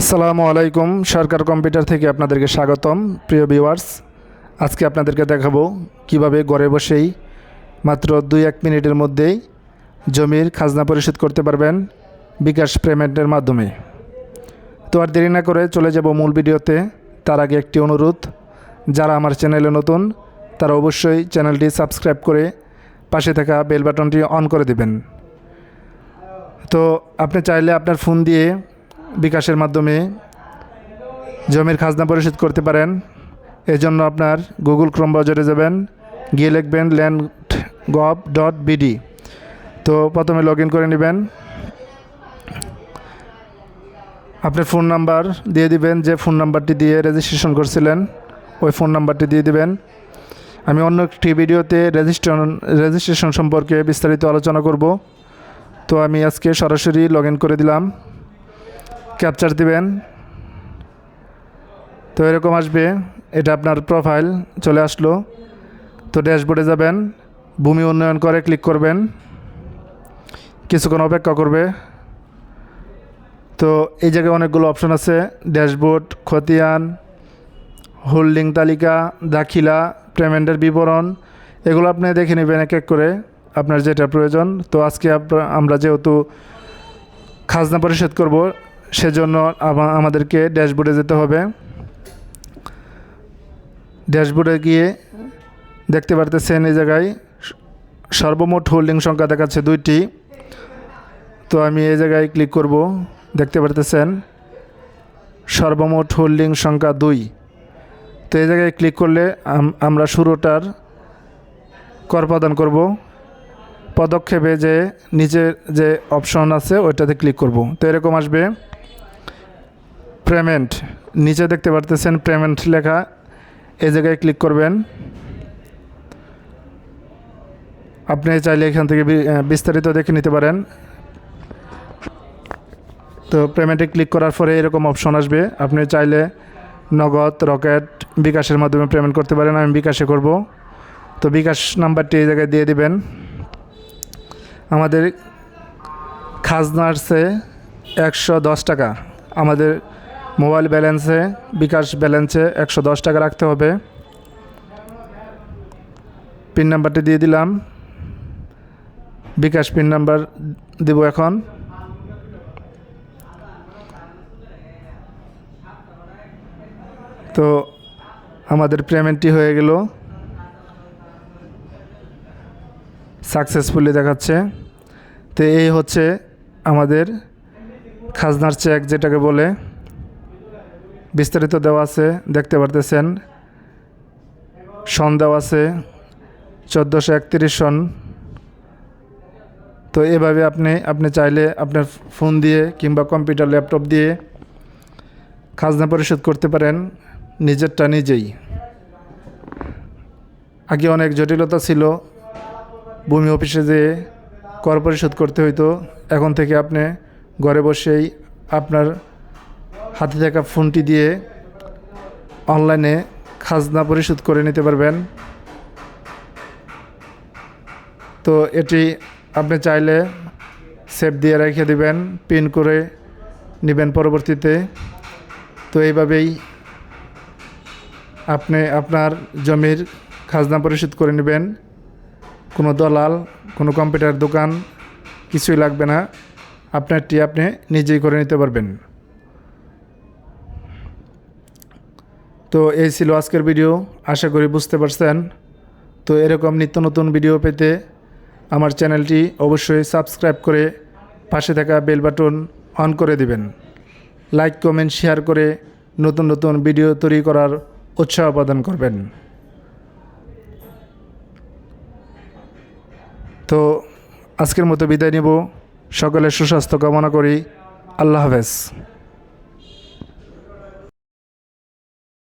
আসসালামু আলাইকুম, সরকার কম্পিউটার থেকে আপনাদেরকে স্বাগতম। প্রিয় ভিউয়ার্স, আজকে আপনাদেরকে দেখাবো কীভাবে ঘরে বসেই মাত্র দুই এক মিনিটের মধ্যেই জমির খাজনা পরিশোধ করতে পারবেন বিকাশ পেমেন্টের মাধ্যমে। তো আর দেরি না করে চলে যাব মূল ভিডিওতে। তার আগে একটি অনুরোধ, যারা আমার চ্যানেলে নতুন, তারা অবশ্যই চ্যানেলটি সাবস্ক্রাইব করে পাশে থাকা বেল বাটনটি অন করে দেবেন। তো আপনি চাইলে আপনার ফোন দিয়ে বিকাশের মাধ্যমে জমির খাজনা পরিশোধ করতে পারেন। এজন্য আপনার গুগল ক্রোম ব্রাউজারে যাবেন, গিয়ে লিখবেন ল্যান্ড গভ ডট বিডি তো প্রথমে লগ ইন করে নেবেন। আপনার ফোন নাম্বার দিয়ে দিবেন, যে ফোন নাম্বারটি দিয়ে রেজিস্ট্রেশন করছিলেন, ওই ফোন নাম্বারটি দিয়ে দিবেন। আমি অন্য একটি ভিডিওতে রেজিস্ট্রেশন রেজিস্ট্রেশন সম্পর্কে বিস্তারিত আলোচনা করব। তো আমি আজকে সরাসরি লগ করে দিলাম। ক্যাপচার দিবেন। তো এরকম আসবে, এটা আপনার প্রোফাইল চলে আসলো। তো ড্যাশবোর্ডে যাবেন, ভূমি উন্নয়ন করে ক্লিক করবেন। কিছুক্ষণ অপেক্ষা করবে। তো এই জায়গায় অনেকগুলো অপশন আছে, ড্যাশবোর্ড, খতিয়ান হোল্ডিং তালিকা, দাখিলা পেমেন্টের বিবরণ, এগুলো আপনি দেখে নেবেন এক এক করে, আপনার যেটা প্রয়োজন। তো আজকে আমরা যেহেতু খাজনা পরিশোধ করব সেজন্য আমা- আমাদেরকে ড্যাশবোর্ডে যেতে হবে। ড্যাশবোর্ডে গিয়ে দেখতে পারতেছেন এই জায়গায় সর্বমোট হোল্ডিং সংখ্যা দেখাচ্ছে দুইটি। তো আমি এই জায়গায় ক্লিক করব, দেখতে পারতেছেন? সর্বমোট হোল্ডিং সংখ্যা দুই। তো এই জায়গায় ক্লিক করলে আম- আমরা শুরুটার কর প্রদান করব। পদক্ষেপে যে নিচে যে অপশন আছে, ওইটাতে ক্লিক করব। তো এরকম আসবে। পেমেন্ট নিচে দেখতে পারতেছেন পেমেন্ট লেখা, এই জায়গায় ক্লিক করবেন। আপনি চাইলে এখান থেকে বিস্তারিত দেখে নিতে পারেন। তো পেমেন্টে ক্লিক করার পরে এরকম অপশন আসবে। আপনি চাইলে নগদ, রকেট বিকাশের মাধ্যমে পেমেন্ট করতে পারেন, আমি বিকাশে করব। তো বিকাশ নাম্বারটি এই জায়গায় দিয়ে দিবেন। আমাদের খাজনা আসছে একশো দশ টাকা। আমাদের মোবাইল ব্যালেন্সে, বিকাশ ব্যালেন্সে একশো দশ টাকা রাখতে হবে। পিন নাম্বারটি দিয়ে দিলাম। বিকাশ পিন নাম্বার দেব এখন। তো আমাদের পেমেন্টটি হয়ে গেল। সাকসেসফুলি দেখাচ্ছে। তো এই হচ্ছে আমাদের খাজনার চেক যেটাকে বলে। বিস্তারিত দেওয়া আছে, দেখতে পারতেছেন। সন দেওয়া আছে, চোদ্দোশো একত্রিশ সন। তো এভাবে আপনি আপনি চাইলে আপনার ফোন দিয়ে কিংবা কম্পিউটার, ল্যাপটপ দিয়ে খাজনা পরিশোধ করতে পারেন, নিজেরটা নিজেই। আগে অনেক জটিলতা ছিল, ভূমি অফিসে যেয়ে কর পরিশোধ করতে হইতো, এখন থেকে আপনি ঘরে বসেই আপনার হাতে থাকা ফোনটি দিয়ে অনলাইনে খাজনা পরিশোধ করে নিতে পারবেন। তো এটি আপনি চাইলে সেভ দিয়ে রেখে দিবেন, পিন করে নেবেন পরবর্তীতে। তো এইভাবেই আপনি আপনার জমির খাজনা পরিশোধ করে নেবেন। কোনো দলাল, কোনো কম্পিউটার দোকান কিছুই লাগবে না। আপনারটি আপনি নিজেই করে নিতে পারবেন। তো এই ছিল আজকের ভিডিও আশা করি বুঝতে পারছেন। তো এরকম নিত্য নতুন ভিডিও পেতে আমার চ্যানেলটি অবশ্যই সাবস্ক্রাইব করে পাশে থাকা বেল বাটন অন করে দিবেন। লাইক কমেন্ট শেয়ার করে নতুন নতুন ভিডিও তৈরি করার উৎসাহ প্রদান করবেন। তো আজকের মতো বিদায় নেব। সকলের সুস্বাস্থ্য কামনা করি। আল্লাহ হাফেজ।